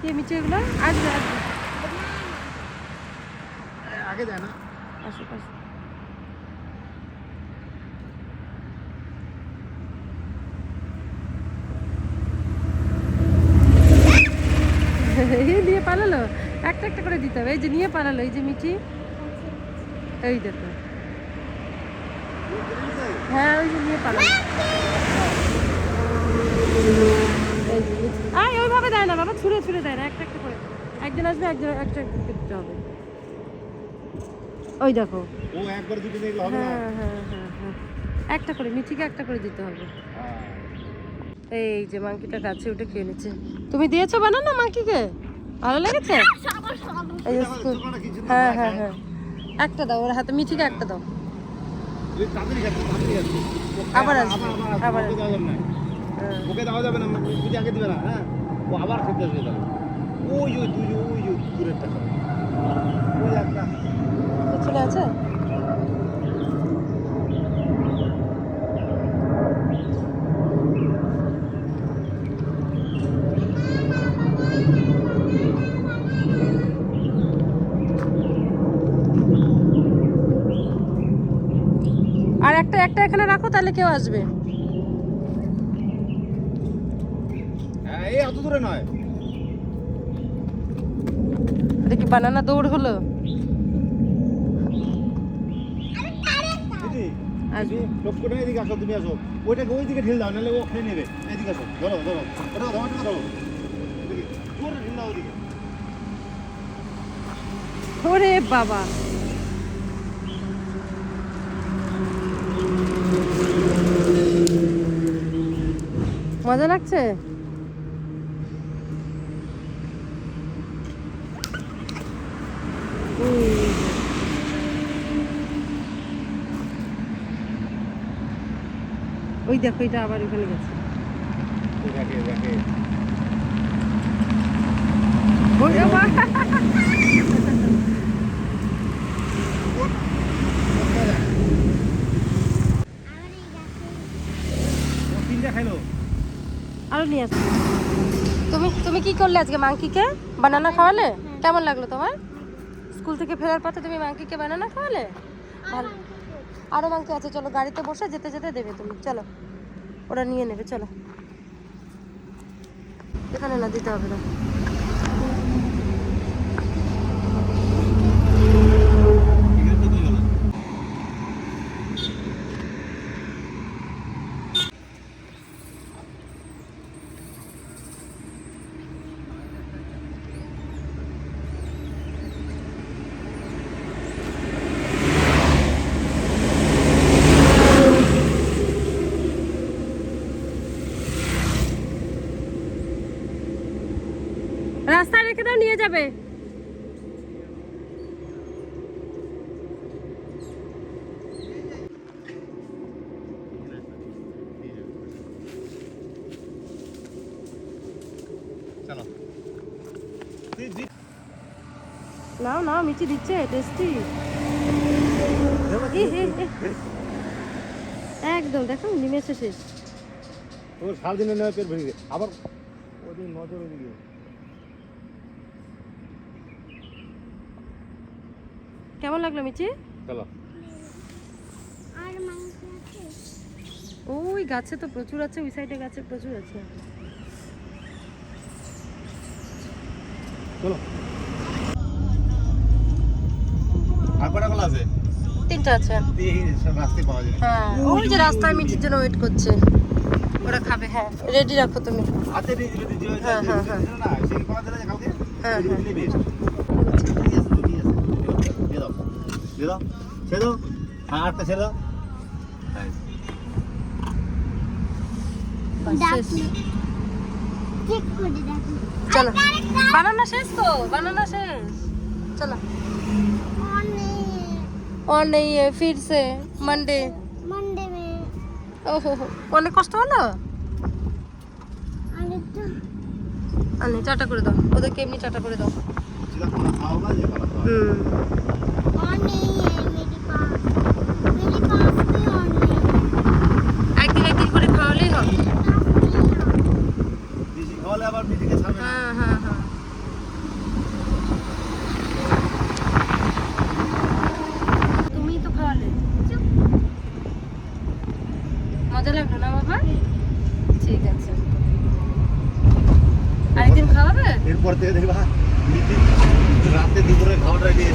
কে মিচে এগুলো? আসবে আসবে। আগে যায় না। আসুক আসুক। নিয়ে পালালো। একটা একটা করে দিতে হবে। এই যে নিয়ে পালালো এই যে মিঠি এই দেখো। হ্যাঁ ওই যে নিয়ে পালালো। আয় ওইভাবে দেয় না ছুঁড়ে ছুঁড়ে দেয় না একটা একটা করে। একজন আসবে একজন একটা একটা দিতে হবে। ওই দেখো। ও একবার দুটো দেখলে হবে না? হ্যাঁ হ্যাঁ হ্যাঁ হ্যাঁ। একটা করে মিঠিকে একটা করে দিতে হবে। হ্যাঁ। এই যে মাংকিটা গাছে উঠে খেয়ে নিচ্ছে। তুমি দিয়েছ বানানো মাংকিকে ভালো লেগেছে? এই যে স্কুল ছোট না কিছু না, হ্যাঁ হ্যাঁ হ্যাঁ। একটা দাও ওর হাতে মিঠিকে একটা দাও। আবার আসবে, আবার ওকে দেওয়া যাবে না। হ্যাঁ। ওকে দেওয়া যাবে না বুঝে আগে দিবে না হ্যাঁ। ও আবার খেতে আসবে তাহলে। ওই ওই দুই ওই ওই দূরের টাকা। ওই একটা পেছনে আছে আর একটা একটা এখানে রাখো, তাহলে কেউ আসবে। এই অত দূরে নয়। এটা কি বানানা দৌড় হলো? দিদি আসবে তুমি লোক করে এদিকে আসো তুমি আসো। ওইটাকে ওই দিকে ঢিল দাও নাহলে ও খেয়ে নেবে। এদিকে আসো ধরো ধরো। ওটা ধরো ধরো। এদিকে, ঢিল দাও ওদিকে। ওরে বাবা। মজা লাগছে? ওই দেখো এটা আবার ওখানে গেছে। আরও নিয়ে তুমি তুমি কি করলে আজকে মাংকিকে বানানা খাওয়ালে? কেমন লাগল তোমার? স্কুল থেকে ফেরার পথে তুমি মাঙ্কিকে বানানা খাওয়ালে? ভালো। আরও মাংকি আছে চলো গাড়িতে বসে যেতে যেতে দেবে তুমি চলো। ওরা নিয়ে নেবে চলো। এখানে না দিতে হবে না। দাও নিয়ে যাবে। নাও নাও মিচি দিচ্ছে টেস্টি একদম দেখো নিমেষে শেষ। ওর সারাদিনে নেওয়া পেট ভরে। আবার ওদিন নজর ওদিকে। কেমন লাগল মিচি? চলো ওই গাছে তো প্রচুর আছে ওই সাইডে গাছে প্রচুর আছে। চলো। আর কটা কলা আছে? তিনটা আছে। এই সব রাস্তায় পাওয়া যায়। হ্যাঁ ওই যে রাস্তায় মিঠির জন্য ওয়েট করছে। ওরা খাবে হ্যাঁ রেডি রাখো তুমি। হ্যাঁ, হ্যাঁ, হ্যাঁ। হ্যাঁ, হ্যাঁ। দিলে বেশ ঠিক আছে ঠিক আছে দিয়ে দাও দিয়ে দাও ছেড়ে দাও হ্যাঁ আটটা ছেড়ে দাও হ্যাঁ। বাস শেষ। চলো বানানা শেষ তো বানানা শেষ চলো और नहीं है फिर से मंडे मंडे में ওহো অনেক কষ্ট হলো आगे तो আনি চাটা করে দাও ওদেরকে এমনি চাটা করে দাও একদিন একদিন করে খাওয়ালেই হবে হ্যাঁ হ্যাঁ হ্যাঁ মজা লাগল না বাবা ঠিক আছে আরেকদিন খাওয়াবে এরপর দিয়ে দেবা রাতে দুপুরে খাওয়াটা দিয়ে